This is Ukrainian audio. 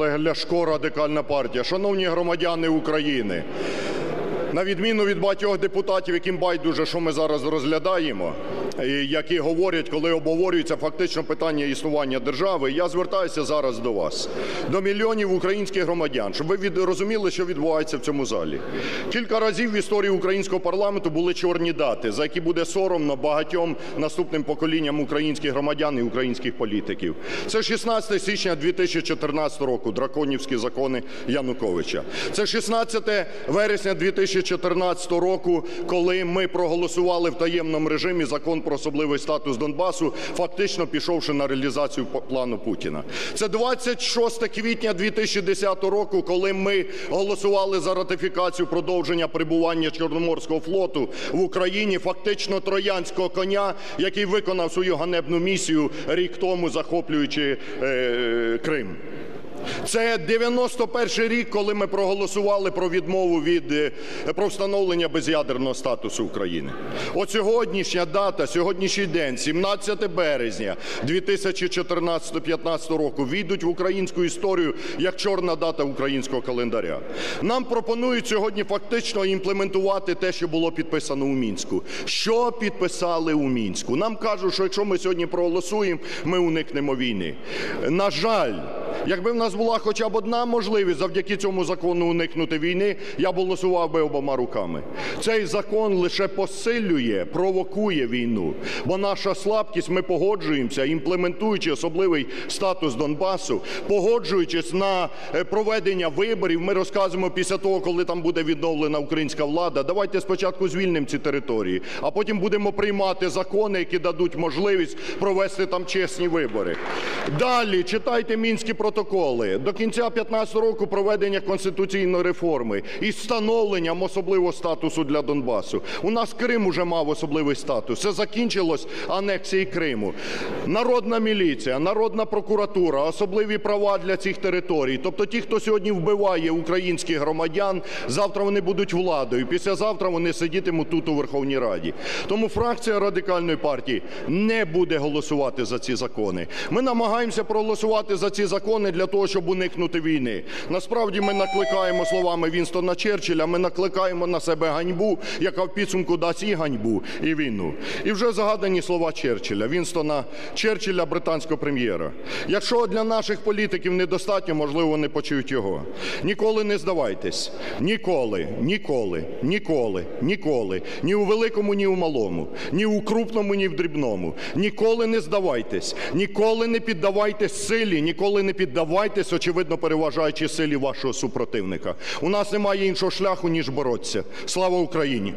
Олег Ляшко, Радикальна партія. Шановні громадяни України, на відміну від багатьох депутатів, яким байдуже, що ми зараз розглядаємо, які говорять, коли обговорюється фактично питання існування держави, я звертаюся зараз до вас, до мільйонів українських громадян, щоб ви розуміли, що відбувається в цьому залі. Кілька разів в історії українського парламенту були чорні дати, за які буде соромно багатьом наступним поколінням українських громадян і українських політиків. Це 16 січня 2014 року, драконівські закони Януковича. Це 16 вересня 2014 року, коли ми проголосували в таємному режимі закон про особливий статус Донбасу, фактично пішовши на реалізацію плану Путіна. Це 26 квітня 2010 року, коли ми голосували за ратифікацію продовження перебування Чорноморського флоту в Україні, фактично троянського коня, який виконав свою ганебну місію рік тому, захоплюючи е, Крим. Це 91 рік, коли ми проголосували про відмову від е, про встановлення без'ядерного статусу України. От сьогоднішня дата, сьогоднішній день, 17 березня 2014-15 року, війдуть в українську історію як чорна дата українського календаря. Нам пропонують сьогодні фактично імплементувати те, що було підписано у мінську. Що підписали у мінську? Нам кажуть, що якщо ми сьогодні проголосуємо, ми уникнемо війни. На жаль. Якби в нас була хоча б одна можливість завдяки цьому закону уникнути війни, я б голосував би обома руками. Цей закон лише посилює, провокує війну. Бо наша слабкість, ми погоджуємося, імплементуючи особливий статус Донбасу, погоджуючись на е, проведення виборів, ми розказуємо після того, коли там буде відновлена українська влада, давайте спочатку звільнимо ці території, а потім будемо приймати закони, які дадуть можливість провести там чесні вибори. Далі читайте мінські протоколи. До кінця 2015 року проведення конституційної реформи із встановленням особливого статусу для Донбасу. У нас Крим уже мав особливий статус. Це закінчилось анексією Криму. Народна міліція, народна прокуратура, особливі права для цих територій. Тобто ті, хто сьогодні вбиває українських громадян, завтра вони будуть владою. Післязавтра вони сидітимуть тут у Верховній Раді. Тому фракція радикальної партії не буде голосувати за ці закони. Ми намагаємося проголосувати за ці закони для того, щоб уникнути війни. Насправді ми накликаємо словами Вінстона Черчилля, ми накликаємо на себе ганьбу, яка в підсумку дасть і ганьбу, і війну. І вже загадані слова Черчилля, Вінстона Черчилля, британського прем'єра. Якщо для наших політиків недостатньо, можливо, вони почують його. Ніколи не здавайтесь. Ніколи, ніколи, ніколи, ніколи. Ні у великому, ні у малому, ні у крупному, ні в дрібному. Ніколи не здавайтесь, ніколи не піддавайтесь силі, ніколи не піддавайтесь, очевидно, переважаючи силі вашого супротивника. У нас немає іншого шляху, ніж боротися. Слава Україні!